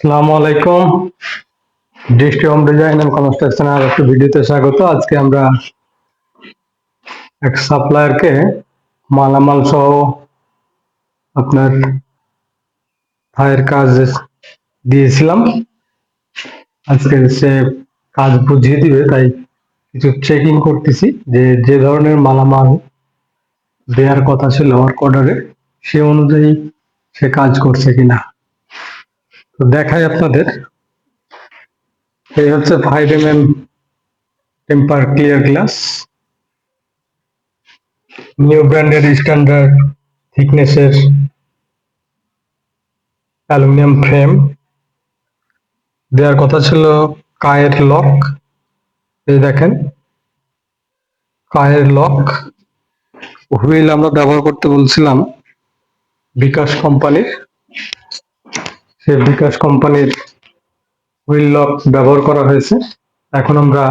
আসসালামু আলাইকুম। Drishti home design and construction আর একটা ভিডিওতে স্বাগত। আজকে আমরা এক সাপ্লায়ারকে মালামাল সহ আপনার ফায়ার কাজ দিয়েছিলাম। আজকে সে কাজ বুঝিয়ে দিবে, তাই কিছু চেকিং করতেছি যে যে ধরনের মালামাল দেওয়ার কথা ছিল ওয়ার্ক অর্ডারে সে অনুযায়ী সে কাজ করছে কিনা। দেখাই আপনাদের। এই হচ্ছে five M M temper clear glass new ব্র্যান্ডের স্ট্যান্ডার্ড থিকনেসের অ্যালুমিনিয়াম ফ্রেম দেওয়ার কথা ছিল কায়ের লক এই দেখেন, কায়ের লক হুইল আমরা ব্যবহার করতে বলছিলাম বিকাশ কোম্পানির। সে বিকাশ কোম্পানির হুইল লক ব্যবহার করা হয়েছে। এখন আমরা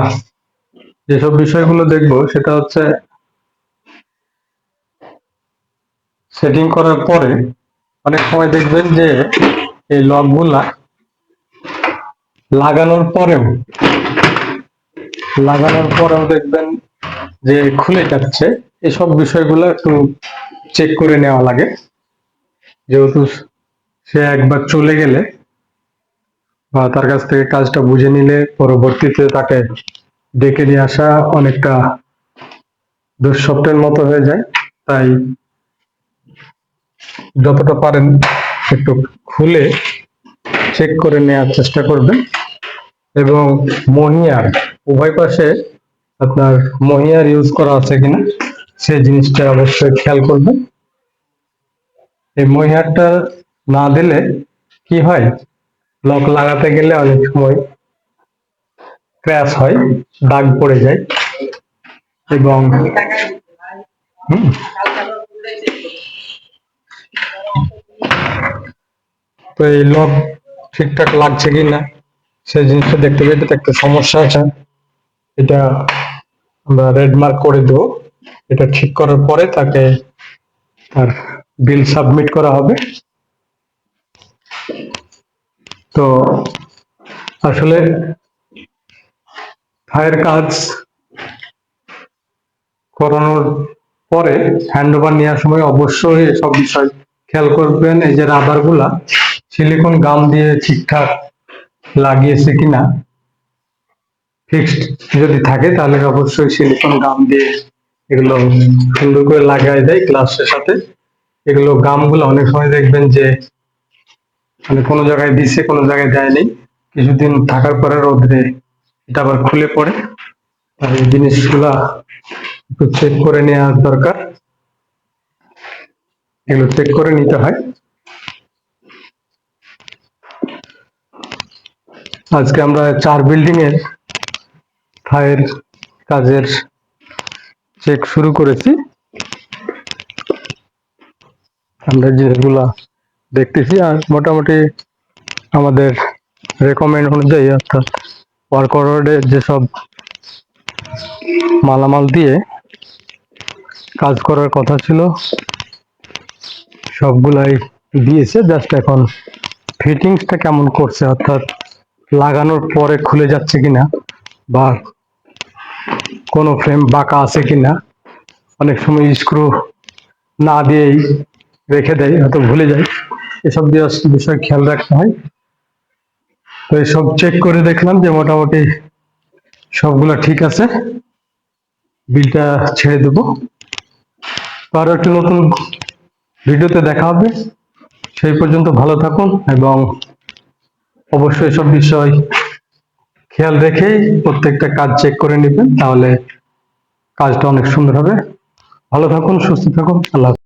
যেসব বিষয়গুলো দেখব, সেটা হচ্ছে সেটিং করার পরে অনেক সময় দেখবেন যে এই লকগুলা লাগানোর পরেও লাগানোর পরেও দেখবেন যে খুলে যাচ্ছে। এসব বিষয়গুলো একটু চেক করে নেওয়া লাগে। যেহেতু সে একবার চলে গেলে বা তার কাছ থেকে কাজটা বুঝে নিলে পরবর্তীতে তাকে ডেকে নিয়ে আসা অনেকটা দুঃস্বপ্নের মতো হয়ে যায়। তাই যতটা পারেন একটু খুলে চেক করে নেওয়ার চেষ্টা করবেন। এবং মহিয়ার, উভয় পাশে আপনার মহিয়ার ইউজ করা আছে কিনা সেই জিনিসটা অবশ্যই খেয়াল করবেন। এই মহিয়ারটা না দিলে কি হয়? লক লাগাতে গেলে অনেক সময় ক্র্যাশ হয়, দাগ পড়ে যায় এবং তো এই লক ঠিকঠাক লাগছে কি না? সেই জিনিসটা দেখতে গেলে একটা সমস্যা আছে। এটা আমরা রেড মার্ক করে দেবো। এটা ঠিক করার পরে তাকে তার বিল সাবমিট করা হবে। তো আসলে ফায়ার কাজ করানোর পরে হ্যান্ড ওভার নেওয়ার সময় অবশ্যই সব বিষয় খেয়াল করবেন। এই যে রাবারগুলা সিলিকন গাম দিয়ে ঠিকঠাক লাগিয়েছে কিনা ফিক্সড যদি থাকে তাহলে অবশ্যই সিলিকন গাম দিয়ে এগুলো সুন্দর করে লাগাই দেয়। গ্লাসের সাথে এগুলো গামগুলো অনেক সময় দেখবেন যে মানে কোনো জায়গায় দিছে, কোনো জায়গায় দেয়নি। কিছুদিন থাকার পরে রোদ্রে এটা আবার খুলে পড়ে। আর এই জিনিসগুলা একটু চেক করে নেওয়া দরকার। এগুলো চেক করে নিতে হয়। আজকে আমরা চার বিল্ডিং এর ফায়ার কাজের চেক শুরু করেছি। আমরা যেগুলা দেখতেছি আর মোটামুটি আমাদের রেকমেন্ড অনুযায়ী অর্থাৎ ওয়ার্ক অর্ডারের যেসব মালামাল দিয়ে কাজ করার কথা ছিল, সবগুলাই দিয়েছে। জাস্ট এখন ফিটিংসটা কেমন করছে, অর্থাৎ লাগানোর পরে খুলে যাচ্ছে কিনা বা কোনো ফ্রেম বাঁকা আছে কিনা, অনেক সময় স্ক্রু না দিয়েই রেখে দেয়, হয়তো ভুলে যায়। এসব দিয়ে- বিষয় খেয়াল রাখতে হয়। তো এসব চেক করে দেখলাম যে মোটামুটি সবগুলা ঠিক আছে। বিলটা ছেড়ে দেবো। আরও একটি নতুন ভিডিওতে দেখা হবে। সেই পর্যন্ত ভালো থাকুন এবং অবশ্যই এসব বিষয় খেয়াল রেখেই প্রত্যেকটা কাজ চেক করে নেবেন, তাহলে কাজটা অনেক সুন্দর হবে। ভালো থাকুন, সুস্থ থাকুন। আল্লাহ।